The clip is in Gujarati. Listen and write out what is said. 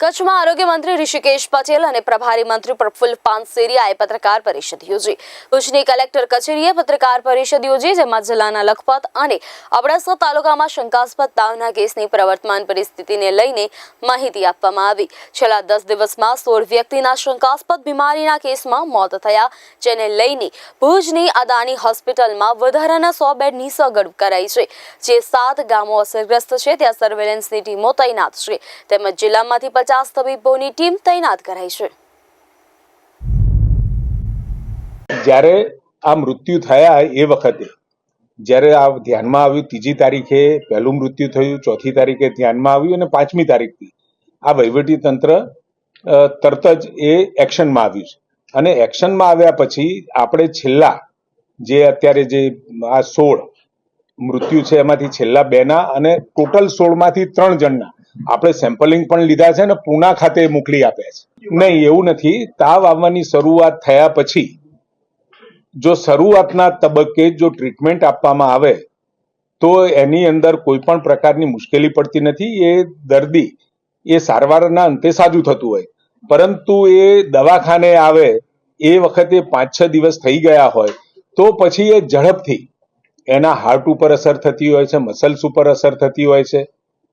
કચ્છમાં આરોગ્ય મંત્રી ઋષિકેશ પટેલ અને પ્રભારી મંત્રી પ્રફુલ્લ પાનસેરિયાએ પત્રકાર પરિષદ યોજી. ભુજની કલેક્ટર કચેરીએ પત્રકાર પરિષદ યોજી, જેમાં જિલ્લાના લખપત અને અબડાસા તાલુકામાં શંકાસ્પદ તાવના કેસની પ્રવર્તમાન પરિસ્થિતિને લઈને માહિતી આપવામાં આવી. છેલ્લા દસ દિવસમાં સોળ વ્યક્તિના શંકાસ્પદ બીમારીના કેસમાં મોત થયા, જેને લઈને ભુજની અદાની હોસ્પિટલમાં વધારાના સો બેડની સગવડ કરાઈ છે. જે સાત ગામો અસરગ્રસ્ત છે, ત્યાં સર્વેલન્સની ટીમો તૈનાત છે. તેમજ જિલ્લામાંથી પચાસ તબીબોની ટીમ તૈનાત કરાઈ છે. જ્યારે આ મૃત્યુ થયા એ વખતે, જ્યારે આ ધ્યાનમાં આવ્યું ત્રીજી તારીખે, પહેલું મૃત્યુ થયું, ચોથી તારીખે ધ્યાનમાં આવ્યું અને પાંચમી તારીખથી આ વહીવટી તંત્ર તરત જ એ એક્શનમાં આવ્યું છે. અને એક્શનમાં આવ્યા પછી આપણે છેલ્લા જે અત્યારે જે આ સોળ મૃત્યુ છે એમાંથી છેલ્લા બેના અને ટોટલ સોળમાંથી ત્રણ જણના આપણે સેમ્પલિંગ પણ લીધા છે અને પૂના ખાતે મોકલી આપ્યા છે. નહીં, એવું નથી. તાવ આવવાની શરૂઆત થયા પછી, જો શરૂઆતના તબક્કે જો ટ્રીટમેન્ટ આપવામાં આવે, તો એની અંદર કોઈ પણ પ્રકારની મુશ્કેલી પડતી નથી. એ દર્દી, એ સારવારના અંતે સાજું થતું હોય. પરંતુ એ દવાખાને આવે, એ વખતે પાંચ છ દિવસ થઈ ગયા હોય, તો પછી એ ઝડપથી એના હાર્ટ ઉપર અસર થતી હોય છે મસલ્સ ઉપર અસર થતી હોય છે.